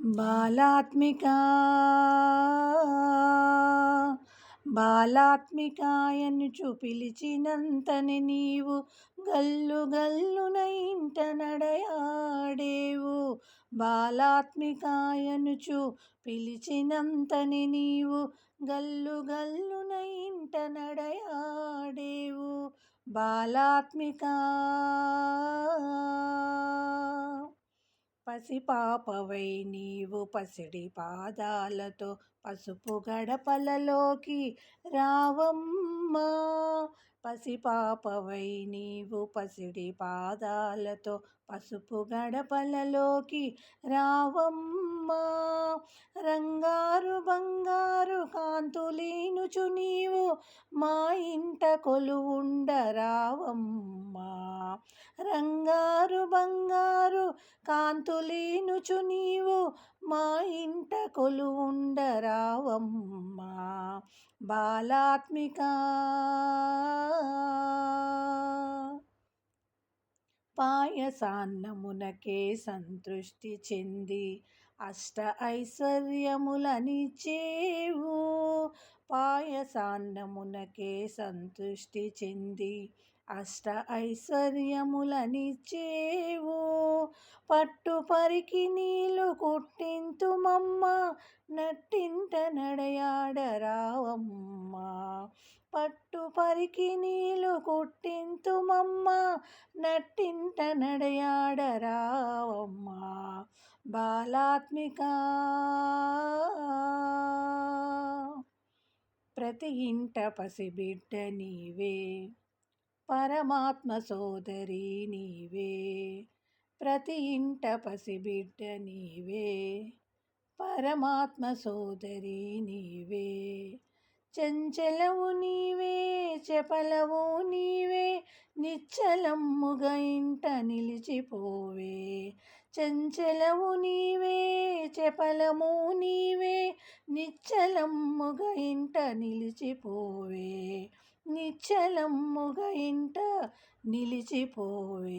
బాలాత్మిక. బాలాత్మికాయనుచు పిలిచినంతని నీవు గల్లు గల్లున ఇంట నడయాడేవు బాలాత్మికాయనుచు పిలిచినంతని నీవు గల్లు గల్లున ఇంట నడయాడేవు. బాలాత్మికా. పసిపాపవై నీవు పసిడి పాదాలతో పసుపు గడపలలోకి రావమ్మా. పసిపాపవై నీవు పసిడి పాదాలతో పసుపు గడపలలోకి రావమ్మా. రంగారు బంగారు కాంతులీనుచు నీవు మా ఇంట కొలువుండరావమ్మా. రావమ్మా బంగారు కాంతులేనుచు నీవు మా ఇంట కొలువుండరావమ్మా. బాలాత్మిక. పాయసాన్నమునకే సంతృష్టి చెంది అష్ట ఐశ్వర్యములనిచేవు పాయసాన్నమునకే సంతృష్టి చెంది అష్ట ఐశ్వర్యములనిచేవు పట్టు పరికి నీళ్ళు కుట్టింతుమమ్మ నట్టింట నడయాడరావమ్మ. పట్టు పరికి నీళ్ళు కుట్టింతుమమ్మ నట్టింట నడయాడరావమ్మ. బాలాత్మిక ప్రతి ఇంట పసిబిడ్డ నీవే పరమాత్మ సోదరి నీవే. ప్రతి ఇంట పసిబిడ్డ నీవే. పరమాత్మ సోదరి నీవే. చెంచలవు నీవే చెపలవు నీవే నిచ్చలమ్ముగా ఇంట నిలిచిపోవే. చెంచలవు నీవే చెపలము నీవే నిచ్చలమ్ముగా ఇంట నిలిచిపోవే. నిచ్చలమ్ముగా ఇంట నిలిచిపోవే.